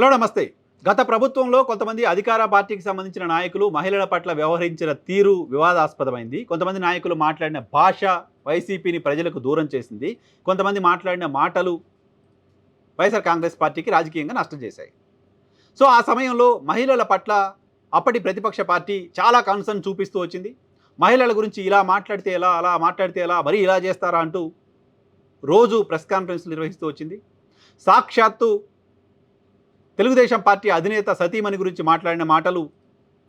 Hello నమస్తే. గత ప్రభుత్వంలో కొంతమంది అధికార పార్టీకి సంబంధించిన నాయకులు మహిళల పట్ల వ్యవహరించిన తీరు వివాదాస్పదమైంది. కొంతమంది నాయకులు మాట్లాడిన భాష వైసీపీని ప్రజలకు దూరం చేసింది. కొంతమంది మాట్లాడిన మాటలు వైఎస్ఆర్ కాంగ్రెస్ పార్టీకి రాజకీయంగా నష్టం చేశాయి. సో ఆ సమయంలో మహిళల పట్ల అప్పటి ప్రతిపక్ష పార్టీ చాలా కన్సర్న్ చూపిస్తూ వచ్చింది. మహిళల గురించి ఇలా మాట్లాడితే ఎలా అలా మాట్లాడితే ఎలా మరీ ఇలా చేస్తారా అంటూ రోజు ప్రెస్ కాన్ఫరెన్స్లు నిర్వహిస్తూ వచ్చింది. సాక్షాత్తు తెలుగుదేశం పార్టీ అధినేత సతీమణి గురించి మాట్లాడిన మాటలు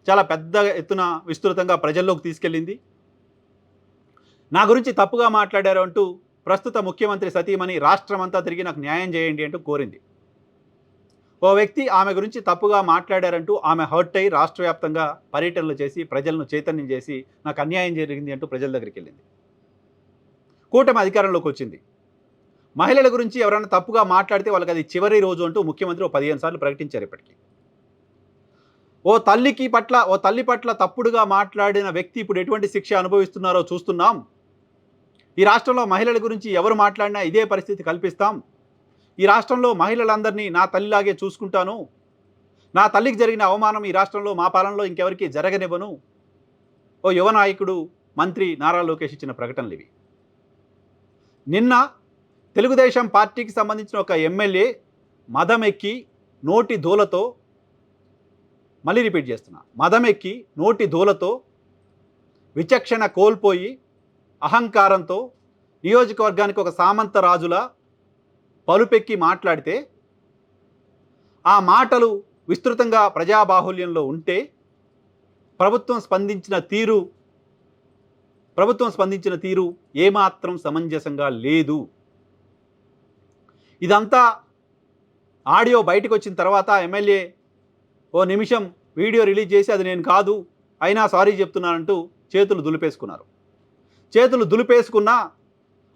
చాలా పెద్ద ఎత్తున విస్తృతంగా ప్రజల్లోకి తీసుకెళ్ళింది. నా గురించి తప్పుగా మాట్లాడారు అంటూ ప్రస్తుత ముఖ్యమంత్రి సతీమణి రాష్ట్రమంతా తిరిగి నాకు న్యాయం చేయండి అంటూ కోరింది. ఓ వ్యక్తి ఆమె గురించి తప్పుగా మాట్లాడారంటూ ఆమె హర్ట్ అయి రాష్ట్ర వ్యాప్తంగా పర్యటనలు చేసి ప్రజలను చైతన్యం చేసి నాకు అన్యాయం జరిగింది అంటూ ప్రజల దగ్గరికి వెళ్ళింది. కూటమి అధికారంలోకి వచ్చింది. మహిళల గురించి ఎవరైనా తప్పుగా మాట్లాడితే వాళ్ళకి అది చివరి రోజు అంటూ ముఖ్యమంత్రి ఓ పదిహేను సార్లు ప్రకటించారు ఇప్పటికీ. ఓ తల్లికి పట్ల ఓ తల్లి పట్ల తప్పుడుగా మాట్లాడిన వ్యక్తి ఇప్పుడు ఎటువంటి శిక్ష అనుభవిస్తున్నారో చూస్తున్నాం. ఈ రాష్ట్రంలో మహిళల గురించి ఎవరు మాట్లాడినా ఇదే పరిస్థితి కల్పిస్తాం. ఈ రాష్ట్రంలో మహిళలందరినీ నా తల్లిలాగే చూసుకుంటాను. నా తల్లికి జరిగిన అవమానం ఈ రాష్ట్రంలో మా పాలనలో ఇంకెవరికి జరగనివ్వను. ఓ యువ నాయకుడు మంత్రి నారా లోకేష్ ఇచ్చిన ప్రకటనలు ఇవి. నిన్న తెలుగుదేశం పార్టీకి సంబంధించిన ఒక ఎమ్మెల్యే మదమెక్కి నోటి దూలతో మళ్ళీ రిపీట్ చేస్తున్నా. మదమెక్కి నోటి దూలతో విచక్షణ కోల్పోయి అహంకారంతో నియోజకవర్గానికి ఒక సామంత రాజుల పలుపెక్కి మాట్లాడితే ఆ మాటలు విస్తృతంగా ప్రజాబాహుల్యంలో ఉంటే ప్రభుత్వం స్పందించిన తీరు ప్రభుత్వం స్పందించిన తీరు ఏమాత్రం సమంజసంగా లేదు. ఇదంతా ఆడియో బయటకు వచ్చిన తర్వాత ఎమ్మెల్యే ఓ నిమిషం వీడియో రిలీజ్ చేసి అది నేను కాదు అయినా సారీ చెప్తున్నానంటూ చేతులు దులిపేసుకున్నారు. చేతులు దులిపేసుకున్నా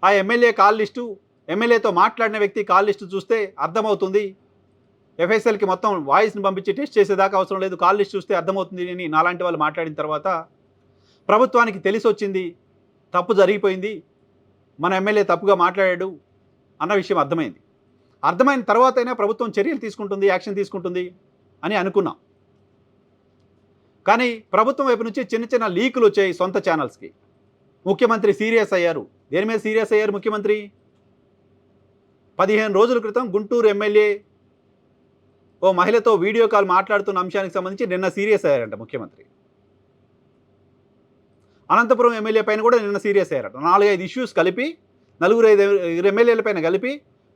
ఆ ఎమ్మెల్యే కాల్ లిస్టు ఎమ్మెల్యేతో మాట్లాడిన వ్యక్తి కాల్ లిస్టు చూస్తే అర్థమవుతుంది. ఎఫ్ఎస్ఎల్కి మొత్తం వాయిస్ని పంపించి టెస్ట్ చేసేదాకా అవసరం లేదు. కాల్ లిస్ట్ చూస్తే అర్థమవుతుంది అని నాలాంటి వాళ్ళు మాట్లాడిన తర్వాత ప్రభుత్వానికి తెలిసి వచ్చింది తప్పు జరిగిపోయింది మన ఎమ్మెల్యే తప్పుగా మాట్లాడాడు అన్న విషయం అర్థమైంది. అర్థమైన తర్వాతైనా ప్రభుత్వం చర్యలు తీసుకుంటుంది యాక్షన్ తీసుకుంటుంది అని అనుకున్నాం. కానీ ప్రభుత్వం వైపు నుంచి చిన్న చిన్న లీకులు వచ్చాయి సొంత ఛానల్స్కి. ముఖ్యమంత్రి సీరియస్ అయ్యారు. దేని మీద సీరియస్ అయ్యారు ముఖ్యమంత్రి? పదిహేను రోజుల క్రితం గుంటూరు ఎమ్మెల్యే ఓ మహిళతో వీడియో కాల్ మాట్లాడుతున్న అంశానికి సంబంధించి నిన్న సీరియస్ అయ్యారంట ముఖ్యమంత్రి. అనంతపురం ఎమ్మెల్యే పైన కూడా నిన్న సీరియస్ అయ్యారట. నాలుగైదు ఇష్యూస్ కలిపి నలుగురు ఐదు ఎమ్మెల్యేల పైన కలిపి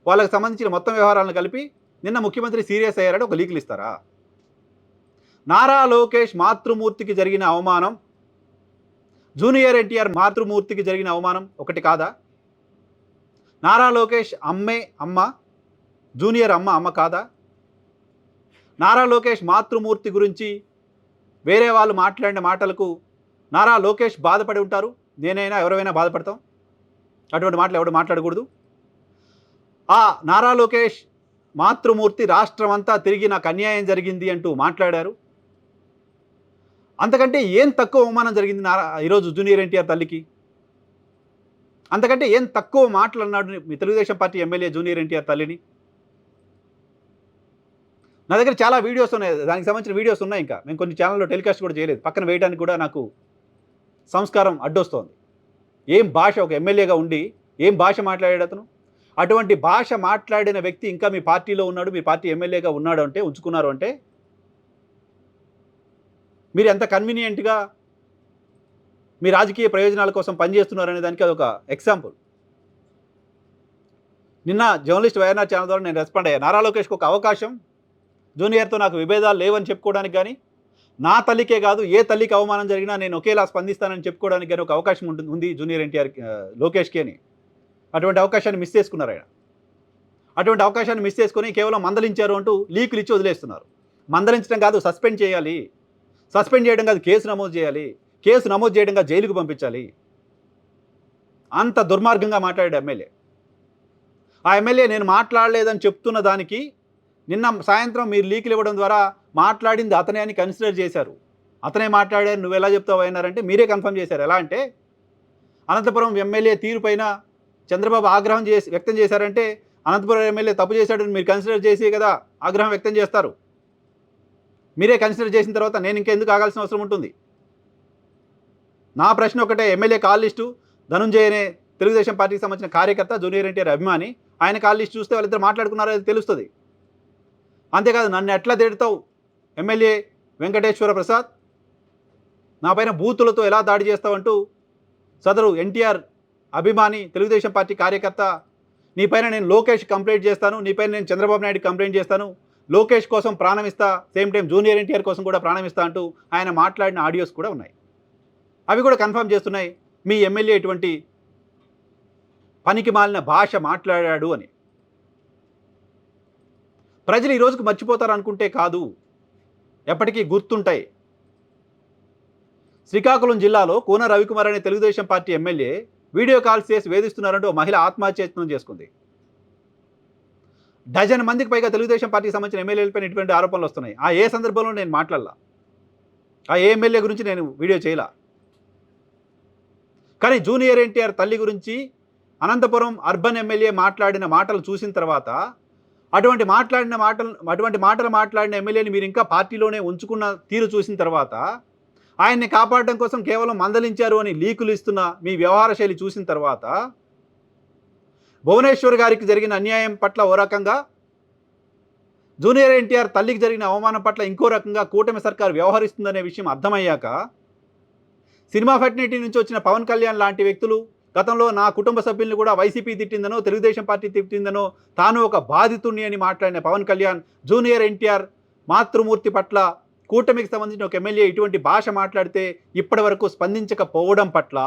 వాళ్ళకి సంబంధించిన మొత్తం వ్యవహారాలను కలిపి నిన్న ముఖ్యమంత్రి సీరియస్ అయ్యారని ఒక లీకులు ఇస్తారా? నారా లోకేష్ మాతృమూర్తికి జరిగిన అవమానం జూనియర్ ఎన్టీఆర్ మాతృమూర్తికి జరిగిన అవమానం ఒకటి కాదా? నారా లోకేష్ అమ్మే అమ్మ జూనియర్ అమ్మ అమ్మ కాదా? నారా లోకేష్ మాతృమూర్తి గురించి వేరే వాళ్ళు మాట్లాడిన మాటలకు నారా లోకేష్ బాధపడి ఉంటారు? నేనైనా ఎవరైనా బాధపడతాం? అటువంటి మాటలు ఎవడు మాట్లాడకూడదు? ఆ నారా లోకేష్ మాతృమూర్తి రాష్ట్రం అంతా తిరిగి నాకు అన్యాయం జరిగింది అంటూ మాట్లాడారు. అంతకంటే ఏం తక్కువ అవమానం జరిగింది నారా ఈరోజు జూనియర్ ఎన్టీఆర్ తల్లికి? అంతకంటే ఏం తక్కువ మాటలు అన్నాడు మీ Telugu Desam party MLA junior NTR తల్లిని? నా దగ్గర చాలా వీడియోస్ ఉన్నాయి దానికి సంబంధించిన వీడియోస్ ఉన్నాయి ఇంకా. మేము కొన్ని ఛానల్లో టెలికాస్ట్ కూడా చేయలేదు. పక్కన వేయడానికి కూడా నాకు సంస్కారం అడ్డొస్తోంది. ఏం భాష ఒక ఎమ్మెల్యేగా ఉండి ఏం భాష మాట్లాడాడు అతను? అటువంటి భాష మాట్లాడిన వ్యక్తి ఇంకా మీ పార్టీలో ఉన్నాడు మీ పార్టీ ఎమ్మెల్యేగా ఉన్నాడు అంటే ఉంచుకున్నారు అంటే? మీరు ఎంత కన్వీనియంట్గా మీ రాజకీయ ప్రయోజనాల కోసం పనిచేస్తున్నారు అనే దానికి అదొక ఎగ్జాంపుల్. నిన్న జర్నలిస్ట్ వైఎన్ఆర్ ఛానల్ ద్వారా నేను రెస్పాండ్ అయ్యాను నారా లోకేష్కి ఒక అవకాశం జూనియర్తో నాకు విభేదాలు లేవని చెప్పుకోవడానికి కానీ నా తల్లికే కాదు ఏ తల్లికి అవమానం జరిగినా నేను ఒకేలా స్పందిస్తానని చెప్పుకోవడానికి కానీ ఒక అవకాశం ఉంటుంది ఉంది జూనియర్ ఎన్టీఆర్ లోకేష్కి అని. అటువంటి అవకాశాన్ని మిస్ చేసుకున్నారు ఆయన. అటువంటి అవకాశాన్ని మిస్ చేసుకొని కేవలం మందలించారు అంటూ లీకులు ఇచ్చి వదిలేస్తున్నారు. మందలించడం కాదు సస్పెండ్ చేయాలి. సస్పెండ్ చేయడం కాదు కేసు నమోదు చేయాలి. కేసు నమోదు చేయడం కాదు జైలుకు పంపించాలి. అంత దుర్మార్గంగా మాట్లాడాడు ఎమ్మెల్యే. ఆ ఎమ్మెల్యే నేను మాట్లాడలేదని చెప్తున్న దానికి నిన్న సాయంత్రం మీరు లీకులు ఇవ్వడం ద్వారా మాట్లాడింది అతనే అని కన్సిడర్ చేశారు. అతనే మాట్లాడారు నువ్వు ఎలా చెప్తావు అయినారంటే మీరే కన్ఫర్మ్ చేశారు. ఎలా అంటే అనంతపురం ఎమ్మెల్యే తీరుపైన చంద్రబాబు ఆగ్రహం చేసి వ్యక్తం చేశారంటే అనంతపురం ఎమ్మెల్యే తప్పు చేశాడని మీరు కన్సిడర్ చేసి కదా ఆగ్రహం వ్యక్తం చేస్తారు. మీరే కన్సిడర్ చేసిన తర్వాత నేను ఇంకెందుకు ఆగాల్సిన అవసరం ఉంటుంది? నా ప్రశ్న ఒకటే ఎమ్మెల్యే కాల్ లిస్టు ధనుంజయ్ అనే తెలుగుదేశం పార్టీకి సంబంధించిన కార్యకర్త జూనియర్ ఎన్టీఆర్ అభిమాని ఆయన కాల్ లిస్ట్ చూస్తే వాళ్ళిద్దరు మాట్లాడుకున్నారో అది తెలుస్తుంది. అంతేకాదు నన్ను ఎట్లా తిడతావు? ఎమ్మెల్యే వెంకటేశ్వర ప్రసాద్ నా పైన బూతులతో ఎలా దాడి చేస్తావంటూ సదరు ఎన్టీఆర్ అభిమాని తెలుగుదేశం పార్టీ కార్యకర్త నీపైన నేను లోకేష్ కంప్లైంట్ చేస్తాను నీపైన నేను చంద్రబాబు నాయుడు కంప్లైంట్ చేస్తాను. లోకేష్ కోసం ప్రాణం ఇస్తా సేమ్ టైం జూనియర్ ఎన్టీఆర్ కోసం కూడా ప్రాణం ఇస్తా అంటూ ఆయన మాట్లాడిన ఆడియోస్ కూడా ఉన్నాయి. అవి కూడా కన్ఫర్మ్ చేస్తున్నాయి మీ ఎమ్మెల్యే ఇటువంటి పనికి మాలిన భాష మాట్లాడాడు అని. ప్రజలు ఈ రోజుకు మర్చిపోతారు అనుకుంటే కాదు ఎప్పటికీ గుర్తుంటాయి. శ్రీకాకుళం జిల్లాలో కూన రవికుమార్ అనే Telugu Desam party MLA video calls చేసి వేధిస్తున్నారంటూ ఓ మహిళ ఆత్మహత్యత్నం చేసుకుంది. డజన్ మందికి పైగా తెలుగుదేశం పార్టీకి సంబంధించిన ఎమ్మెల్యేలపైన ఇటువంటి ఆరోపణలు వస్తున్నాయి. ఆ ఏ సందర్భంలో నేను మాట్లాడలా? ఆ ఏ ఎమ్మెల్యే గురించి నేను వీడియో చేయలా? కానీ జూనియర్ ఎన్టీఆర్ తల్లి గురించి అనంతపురం అర్బన్ ఎమ్మెల్యే మాట్లాడిన మాటలు చూసిన తర్వాత అటువంటి మాట్లాడిన మాటలు అటువంటి మాటలు మాట్లాడిన ఎమ్మెల్యేని మీరు ఇంకా పార్టీలోనే ఉంచుకున్న తీరు చూసిన తర్వాత ఆయన్ని కాపాడడం కోసం కేవలం మందలించారు అని లీకులు ఇస్తున్న మీ వ్యవహార శైలి చూసిన తర్వాత భువనేశ్వర్ గారికి జరిగిన అన్యాయం పట్ల ఓ రకంగా జూనియర్ ఎన్టీఆర్ తల్లికి జరిగిన అవమానం పట్ల ఇంకో రకంగా కూటమి సర్కార్ వ్యవహరిస్తుందనే విషయం అర్థమయ్యాక సినిమా ఫెటర్నిటీ నుంచి వచ్చిన పవన్ కళ్యాణ్ లాంటి వ్యక్తులు గతంలో నా కుటుంబ సభ్యుల్ని కూడా వైసీపీ తిట్టిందనో తెలుగుదేశం పార్టీ తిట్టిందనో తాను ఒక బాధితుణ్ణి అని మాట్లాడిన పవన్ కళ్యాణ్ జూనియర్ ఎన్టీఆర్ మాతృమూర్తి పట్ల కూటమికి సంబంధించిన ఒక ఎమ్మెల్యే ఇటువంటి భాష మాట్లాడితే ఇప్పటి వరకు స్పందించకపోవడం పట్ల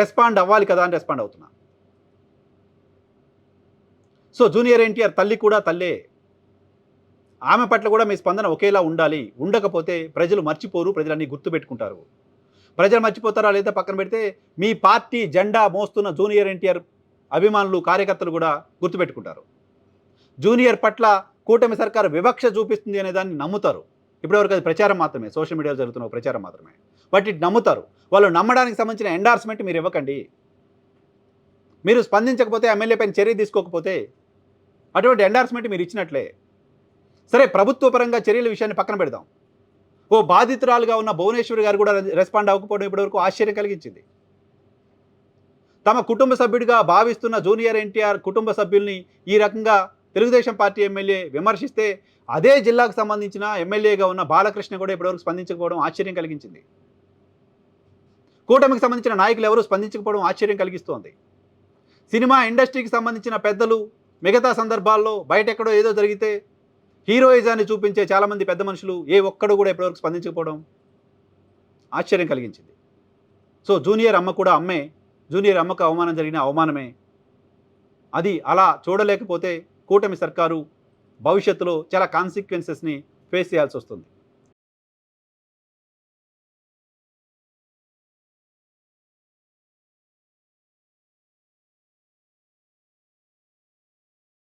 రెస్పాండ్ అవ్వాలి కదా అని రెస్పాండ్ అవుతున్నా. సో జూనియర్ ఎన్టీఆర్ తల్లి కూడా తల్లే. ఆమె పట్ల కూడా మీ స్పందన ఒకేలా ఉండాలి. ఉండకపోతే ప్రజలు మర్చిపోరు ప్రజలన్నీ గుర్తుపెట్టుకుంటారు. ప్రజలు మర్చిపోతారా లేదా పక్కన పెడితే మీ పార్టీ జెండా మోస్తున్న జూనియర్ ఎన్టీఆర్ అభిమానులు కార్యకర్తలు కూడా గుర్తుపెట్టుకుంటారు. జూనియర్ పట్ల కూటమి సర్కారు వివక్ష చూపిస్తుంది అనే దాన్ని నమ్ముతారు. ఇప్పటివరకు అది ప్రచారం మాత్రమే సోషల్ మీడియాలో జరుగుతున్న ప్రచారం మాత్రమే. బట్ ఇటు నమ్ముతారు. వాళ్ళు నమ్మడానికి సంబంధించిన ఎండార్స్మెంట్ మీరు ఇవ్వకండి. మీరు స్పందించకపోతే ఎమ్మెల్యే పైన చర్య తీసుకోకపోతే అటువంటి ఎండార్స్మెంట్ మీరు ఇచ్చినట్లే. సరే ప్రభుత్వ పరంగా చర్యల విషయాన్ని పక్కన పెడదాం. ఓ బాధితురాలుగా ఉన్న భువనేశ్వరి గారు కూడా రెస్పాండ్ అవ్వకపోవడం ఇప్పటివరకు ఆశ్చర్యం కలిగించింది. తమ కుటుంబ సభ్యుడిగా భావిస్తున్న జూనియర్ ఎన్టీఆర్ కుటుంబ సభ్యుల్ని ఈ రకంగా తెలుగుదేశం పార్టీ ఎమ్మెల్యే విమర్శిస్తే అదే జిల్లాకు సంబంధించిన ఎమ్మెల్యేగా ఉన్న బాలకృష్ణ కూడా ఇప్పటివరకు స్పందించకపోవడం ఆశ్చర్యం కలిగించింది. కూటమికి సంబంధించిన నాయకులు ఎవరు స్పందించకపోవడం ఆశ్చర్యం కలిగిస్తోంది. సినిమా ఇండస్ట్రీకి సంబంధించిన పెద్దలు మిగతా సందర్భాల్లో బయట ఎక్కడో ఏదో జరిగితే హీరోయిజాన్ని చూపించే చాలామంది పెద్ద మనుషులు ఏ ఒక్కడు కూడా ఇప్పటివరకు స్పందించకపోవడం ఆశ్చర్యం కలిగించింది. సో జూనియర్ అమ్మ కూడా అమ్మే జూనియర్ అమ్మకు అవమానం జరిగిన అవమానమే. అది అలా చూడలేకపోతే కూటమి సర్కారు భవిష్యత్తులో చాలా కాన్సిక్వెన్సెస్ని ఫేస్ చేయాల్సి వస్తుంది.